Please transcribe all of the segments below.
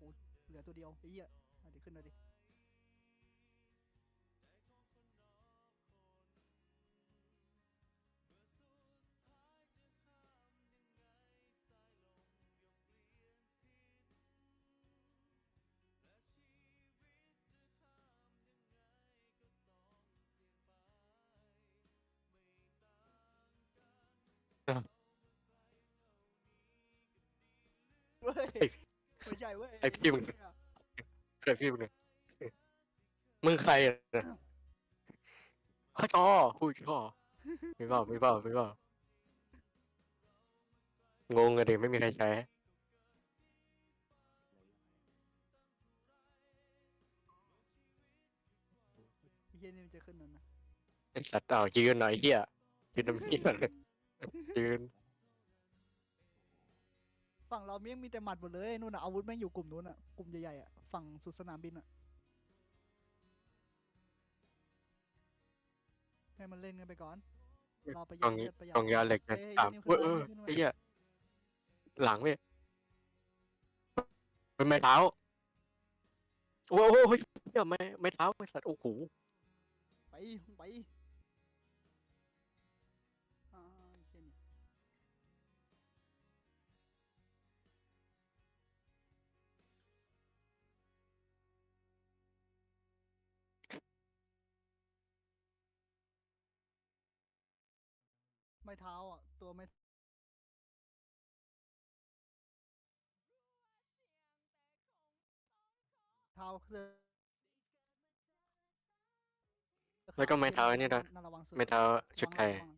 กูเหลือตัวเดียวไอ้เหี้ยเอาดิขึ้นมาดิเว้ย ไอ้ไม่ใช่เว้ยไอ้พี่มึง ใครพี่มึงเนี่ยมึงใครอะข้าจอพูดจอไม่เปล่าไม่เปล่าไม่เปล่างงอะเด็กไม่มีใครใช้ไอ้เหี้ยนี่มันจะขึ้นนั่นนะไอสัตว์เอายืนหน่อยเฮียยืนน้ำเฮียเลยยืน ฝั่งเราเมียงมีแต่หมัดหมดเลยนู่นน่ะอาวุธแม่งอยู่กลุ่มนู้นอะกลุ่มใหญ่ๆอะฝั่งสุดสนามบินอะให้มันเล่นกันไปก่อนเราประหกล่ยัองดนี้เลือดประหยักล่องยาเหล็กนะเอ้ยสามนี่เว้ยขึ้เอนอมาขึ้นมาไอ้เหี้ยหลังเว้ยเป็นไม้เท้าโอ้โหเฮ้ยเหี้ยไม่ไม่เท้าไอ้สัตว์โอ้โหไปไป ไม้เท้าอะ ตัวไม่เท้าคือแล้วก็ไม้เท้าไอ้นี่ด้วยน่าระวังสุดไม่เท้าชุดไทยระวัง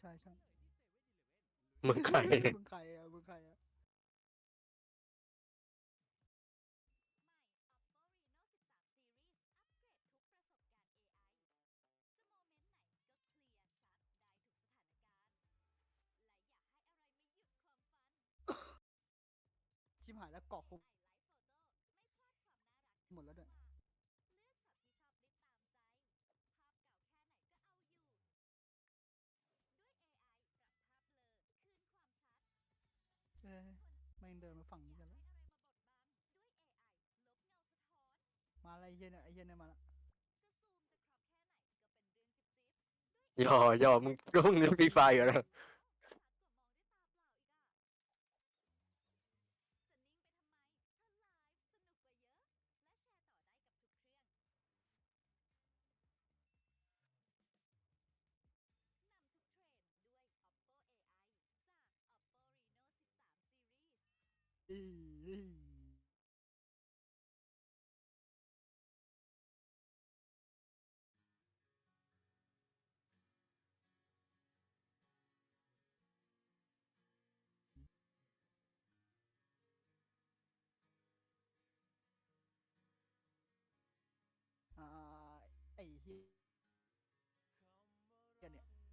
ใช่ใช่มึงใครมึงใครอะมึงใครอะ เกาะกูหมดแล้วด้วยเอ้ยแม่งเดินมาฝั่งนี้กันแล้ว มาอะไรเฮียเนี่ยไอเฮียเนี่ยมาละย่อย่อมึงรุ่งเรื่องฟรีไฟอยู่แล้ว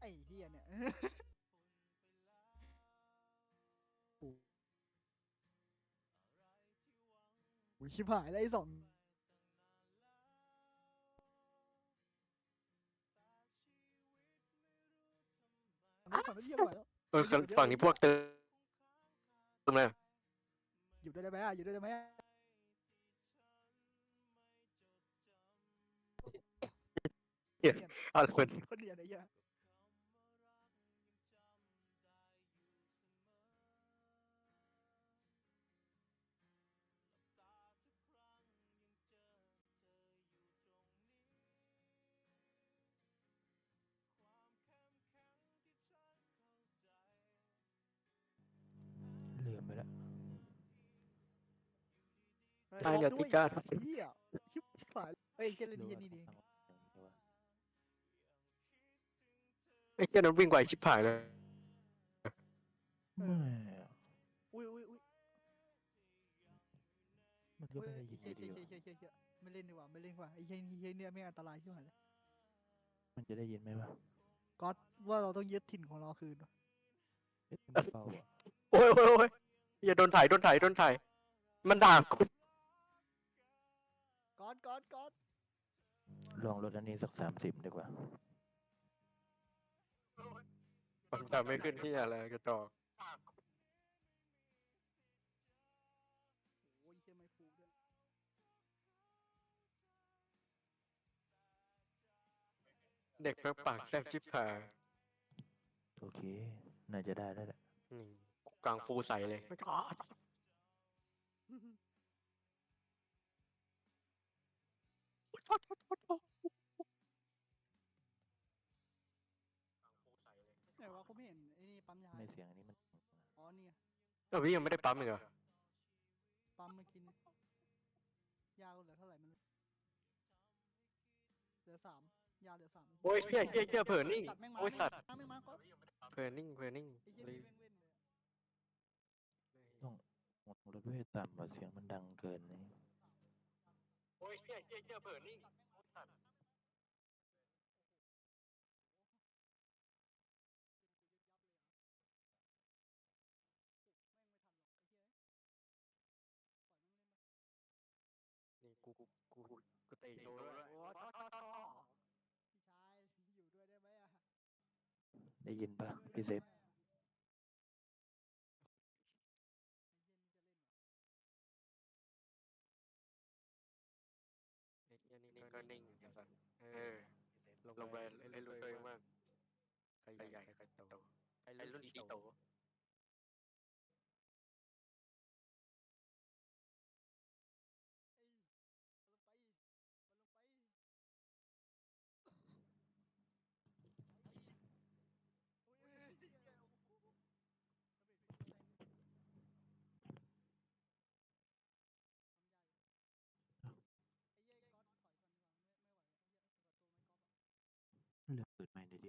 อเฮียเนี่ยโอ้โหชิบหายแล้วไอ้สองไม่ขอไม่เยี่ยมหน่อยแล้วเออฝั่งนี้พวกเติมตรงนั้นอยู่ด้วยได้ไหมอะอยู่ด้วยได้ไหมอะอะไรมันคนเดียวไอ้เหี้ยเฮ้ยใช่ล็อกเดี๋ยวด้ติวยก้าเหี้ยชิบหายเอ้ยเจเล่นนี่นี่นี่ไอ้เหี้ยนั้นวิ่งไวชิบหายเลยไม่อะอุ้ยอุ้ยอุ้ยมันก็เฮ้ยไม่ได้ยินเชี่อยยู่เชี่ดียเชี่ยวะเชี่ยเชี่ยไม่เล่นดีกว่าไม่เล่นดีกว่าไอ้เหี้ยนี่เหี้ยเนี่ยไม่งอันตรายชิบหายเลยมันจะได้ยินไหมวะก๊อตว่าเราต้องยึดถิ่นของเราคืนวะเอ๊ะมันเบาอะโอ้ยโอ้ยโอ้ยอย่าโดนถ่ายโดนถ่ายโดนถ่ายมันด่ากูก๊ อนก่อนก่อนลองลดอันนี้สักสามสิบดีกว่า มันทำไม่ขึ้นที่อะไรกระจอกโอ้ยเชื่อไม่ฟูด้วยเด็กแป๊บปากแซ่บชิบหายโอเค น่าจะได้แล้วแหละอืกลางฟูใสเลยไม่กอางฟูใส่เลยไหนวะเขาไม่เห็นไอ้นี่ปั๊มยาไม่เสียงอันนี้มันอ๋อเนี่ไงเออพี่ยังไม่ได้ปั๊มอีกเหรอปั๊มเมื่อกี้เนี่ยยาเหลือเท่าไหร่มันเหลือสามยาเหลือสามโอ้ยเชี่ยเชี่ยเชี่ยเผลอนิ่งแม่งมาโอ้ยสัตว์แม่งมาก็เพลินนิ่งเพลินนิ่งอ้เหี้ยเลยนี่แม่งเล่นเลยอะต้องลดเวทต่ำว่าเสียงมันดังเกินนี่ โอ้ยเชี่ยเชี่ยเชี่ยเผลอนิ่งโอ้ยสัตว์นี่กูกูกูกูเตะโชว์ด้วยโอ้ท่อท่อท่อพี่ชายอยู่ด้วยได้ไหมอะได้ยินปะพี่เซฟ ลงไปเล่นรู้ตัวเองมากใครใหญ่ใครโตไอ้รุ่นสีโต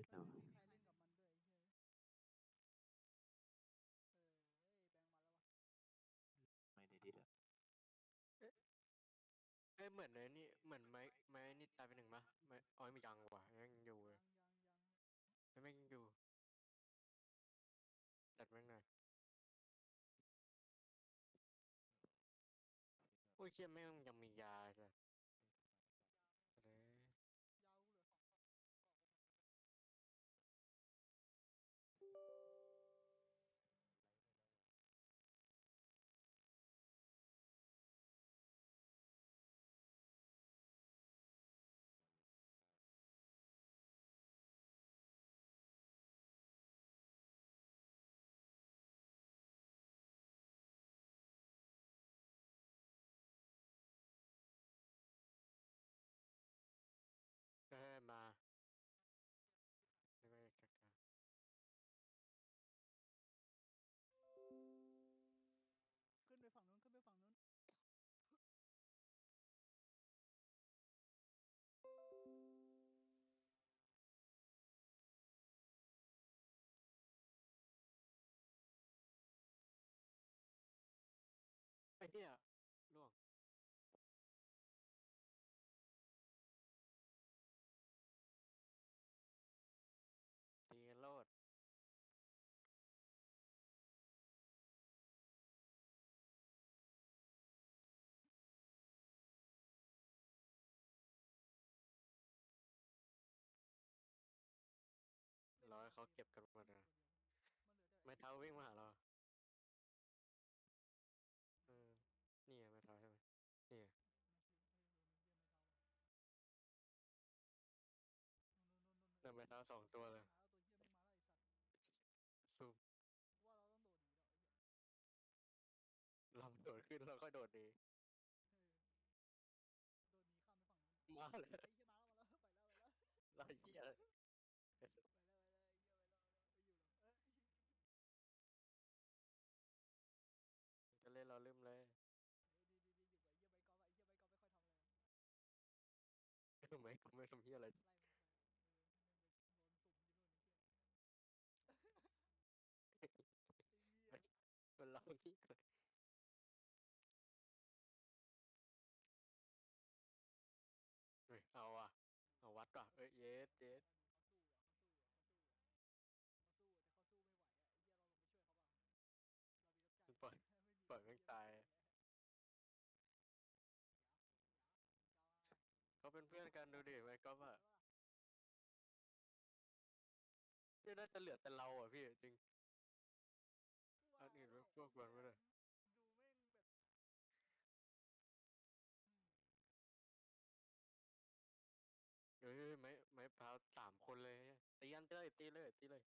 ดไมค์ในดิสแล้วอะไมค์ในดิสอะเอ้ยเหมือนไอ้นี่เหมือนไม้ไม้นี่ตายไปหนึ่งปะไม้อ๋อไม่ยังว่ะยังอยู่เลยไม่ไม่ยังอยู่จัดแม่งหน่อยโอ้ยเชี่ยแม่งยังมียาจ้ะ เท้าวิ่งมาหาเราเออนี่ไงไม่เท้าใช่ไหมนี่ไงเดินไปเท้าสองตัวเลยซูมว่าเราต้องโดดหนีแล้วไอ้เหี้ยเราโดดขึ้นแล้วก็โดดดีโดดหนีข้ามไปฝั่งนู้นมาเลยไอ้เหี้ยมาแล้วมาแล้วไปแล้วไปแล้วเราเหี้ย ทำไมกูไม่ทำเหี้ยอะไรไล่มันไปอะเออแม่งไปโดนสุ่มที่นู่นไอ้เหี้ยไอ้เหี้ยมันเราเหี้ยเลยเฮ้ยเอาอะ เอาวัดก่ะเอ้ยเยสเยส เขาสู้อะเขาสู้อะเขาสู้อะเขาสู้อะแต่เขาสู้ไม่ไหวอะไอ้เหี้ยเราเราไปช่วยเขาเปล่าเรามีรถจักร ปล่อยปล่อยแม่งตาย เขาเป็นเพื่ อนกันดูดิไมค์ก๊อฟอะนี่น่าจะเหลือแต่เราอะพี่จริง อันอื่นไม่พวกมันไม่ได้ ดูแม่งแบบเอ้ยไม้ไม้พร้าวสามคนเลย ตีกันเลยตีเลยตีเลย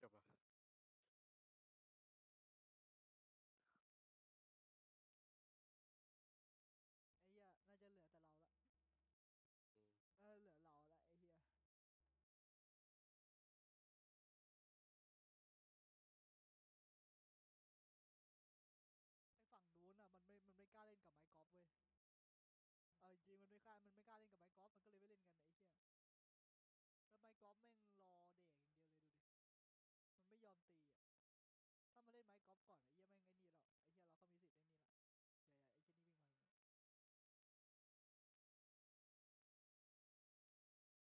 จบอะไอ้เฮียน่าจะเหลือแต่เราละอืมเออเหลือเราละไอ้เฮียไอ้ฝั่งนู้นอะมันไม่มันไม่กล้าเล่นกับไม้กอล์ฟเว้ยเอาจริงๆมันไม่กล้ามันไม่กล้าเล่นกับไม้กอล์ฟมันก็เลยไม่เล่นกันไอ้เฮียแล้วไม้กอล์ฟแม่ง ก่อนไอ้เฮียแม่งไอ้นี่แล้วไอ้เฮียเราก็มีสิทธิ์ไอ้นี่ละอย่าอย่าไอ้เฮียนี่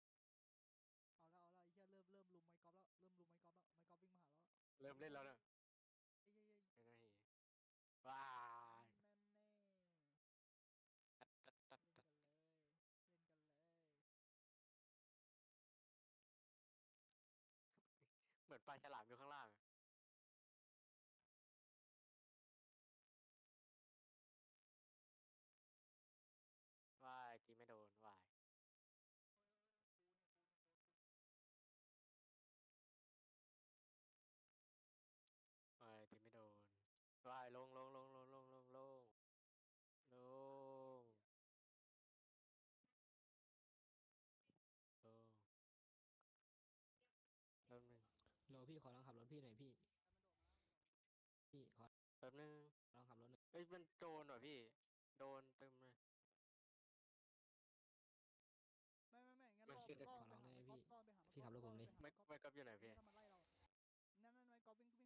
วิ่งมาเลยเอาแล้วเอาแล้วไอ้เฮียเริ่มเริ่มลุมไม้กอล์ฟแล้วเริ่มลุมไม้กอล์ฟแล้วไม้กอล์ฟวิ่งมาหาเราแล้ว เริ่มเล่นแล้วนะ พี่หน่อยพี่ พี่ขอแป๊บนึงลองขับรถหน่อยเอ้ยมันโดนว่ะพี่ โดนเต็มเลย ไม่ไม่ไม่งั้นมันล่อชื่อล่อขอไปลองหาได้ไอ้ไหมก๊อฟพี่ล่อไปหาพี่ขับรถผมดิล่อปหาไม่ก๊อฟไม่กับอยู่ไหนพี่ ถ้ามันไล่เรานั่นนั่นไม้ก๊อฟวิ่งวิ่ง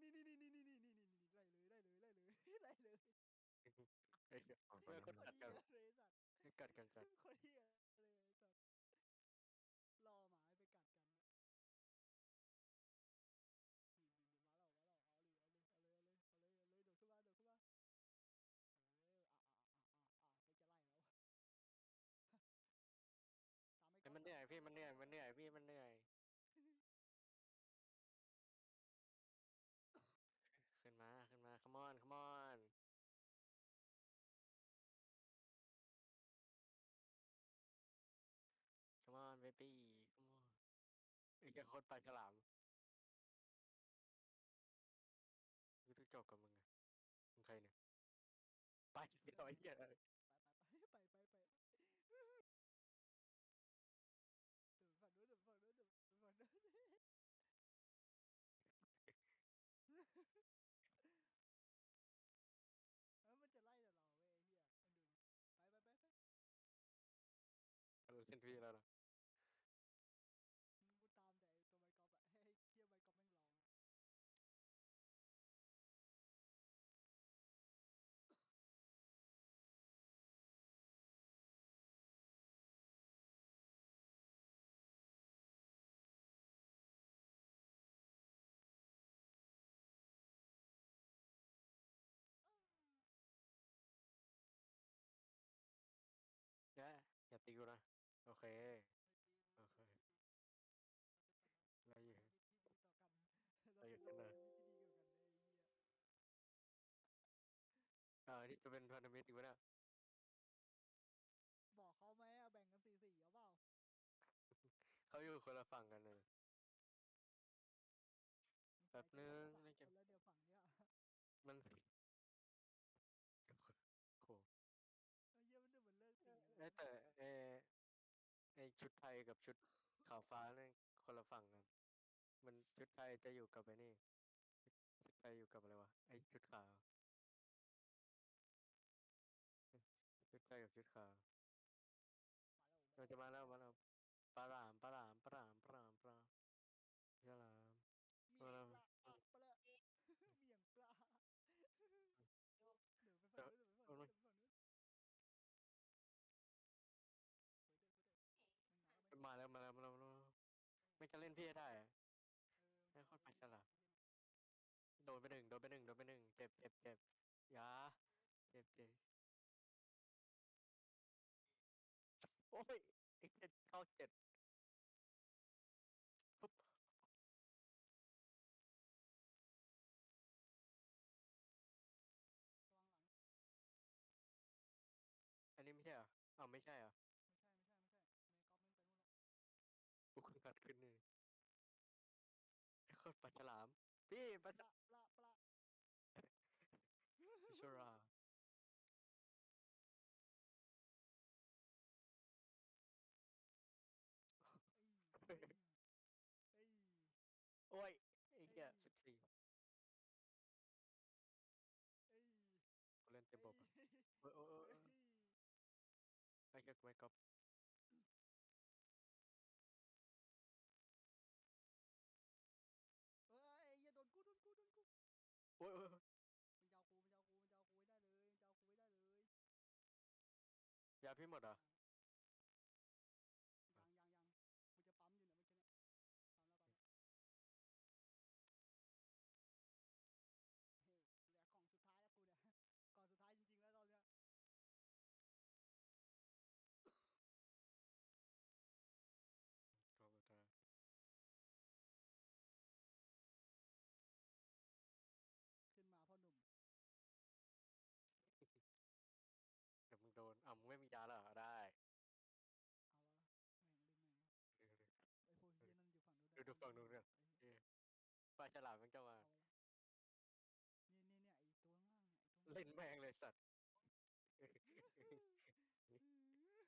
นี่นี่นี่นี่นี่นี่นี่นี่นี่ไล่เลยไล่เลยไล่เลยไล่เลยเฮ้ยเพื่อนคนแล้วคกัดกันเหี้ยเลยสัตว์กัดกันจัดโคตรเหี้ยเลยสัตว์รอหมาไปกัดกันนี่นี่นี่มาแล้วมาแล้วเอาเลยเอาเลยเอาเลยเอาเลยเอาเลยเอาเลยโดดขึ้นมาโดดขึ้นมาเอออะอะอะอะอะไปจะไล่แล้วตามไม่เฮ้ยมันเหนื่อยพี่มันเหนื่อยมันเหนื่อยพี่มันเหนื่อยขึ้นมาขึ้นมา come on come on come on baby come on ไอ้แกโคนปลาฉลามกูต้องจบกับมึงอะมึงใครเนี่ยไปเดี๋ยวไอ้เหี้ย เคไม่ตีไม่โอเคตีไม่ตีเราอยู่เราเป็นมิตรที่ดีต่อกันเราเราอยู่เป็นข้างในมิตรที่ดีต่อกันไอ้เหี้ยเออที่จจะเป็นพันธมิตรอีกวะเนี่ยบอกเขาไหมอะแบ่งกันสี่สี่เอาเปล่า เขาอยู่คนละฝั่งกันเลย แป๊บนึง ใส่ เล่นเก กั ม นแล้วเดี๋ยวฝั่งเนี้ย มันโห เออเหี้ยมันดูเหมือนเลิกตีเลย เอ้ยแต่เออไอ ชุดไทยกับชุดขาวฟ้าเนี่ยคนละฝั่งกัน มันชุดไทยจะอยู่กับไอ้นี่ ชุดไทยอยู่กับอะไรวะ ไอชุดขาว ชุดไทยกับชุดขาวมาแล้วเราจะมาแล้วมาแล้วปลาหลามปลาหลามปลาหลามปลาหลามปลาฉลาม เมี มาย แล้ว งปลาปลาเมียงปลาเดี๋ยวไปฝั่งนู้นเดี๋ยวไปฝั่งนู้นเดี๋ยวไปฝั่งนู้นคุยด้วยคุยด้วยมันมาแล้วมัน มาแล้วมาแล้วมาแล้วมาแล้วไม่จะเล่นพี่ให้ได้อะเออให้โคตรปลาฉลามโดนไปหนึ่งโดนไปหนึ่งโดนไปหนึ่งเจ็บเจ็บเจ็บอยาเจ็บเจ็บโอ้ยไอ้เจ็ดเข้าเจ็ดปุ๊บระวังหลังอันนี้ไม่ใช่เหรออ้าวไม่ใช่เหรอ พี่ปลาปฉลาปลาปลาพิชราเอ้ยเอ้ยเอ้ยโอ้ยไอ้เหี้ยเอ้ยสิบสี่เอ้ยกูเล่นเต็มบบอะเอ้ยโอ้ยโอ้ยโอ้ยเอ้โอ้ยยไอ้เหี้ยกูไม่ก๊อป พี่หมดเหรอ อยู่ฝั่งนู้นดูดูฝั่งนู้นเนี่ยไอ้เหี้ยเอ๊ะปลาฉลามมันจะมา เอาวะเนี่ยเนี่ยเนี่ยไอ้ตัวข้างล่างเนี่ยไอ้ตัวเล่นแม่งเลยสัตว์ เหมือนมึงลงไปล่อตีนเลยไอ้เฮีย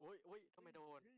โอ้ยโอ้ยทำไมโดน เฮ้ย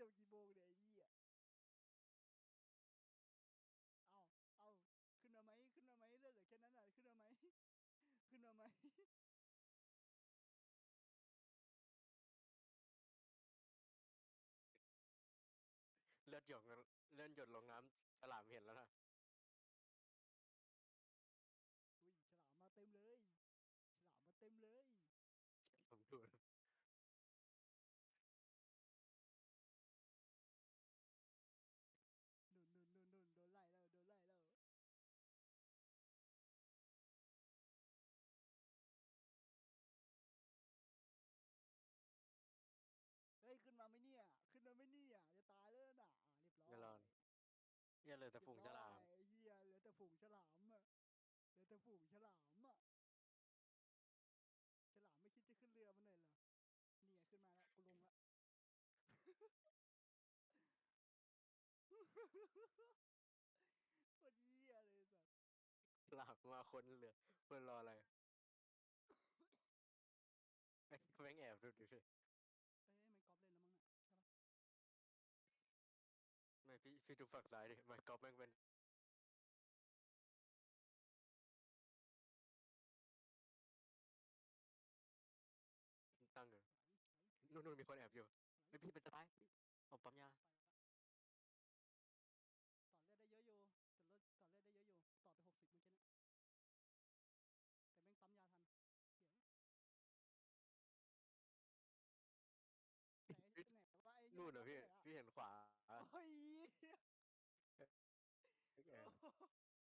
จบกี่โมงเนี่ยไอ้เหี้ยเอาเอาขึ้นมาไหมขึ้นมาไหมเลือดเหลือแค่นั้นอะขึ้นมาไหมขึ้นมาไหมเลือดหยดเลือดหยดลงน้ำฉลามเห็นแล้วนะ อแต่ฝูงฉลาม ไอ้เฮียเหลือแต่ฝูงฉลามอะเหลือแต่ฝูงฉลามอะฉลามไม่คิดจะขึ้นเรือมันเลยเหรอนี่ยขึ้นมาแล้วกูลงละ โคตรเหี้ยเลยสัสหลักมาคนเหลือเพื่อนรออะไร แม่งแอบดูดิ พี่ดูฝักงซ้ายดิไมค์ก็แม่งเป็นตั้งอยู่นู่นมีคนแอบอยู่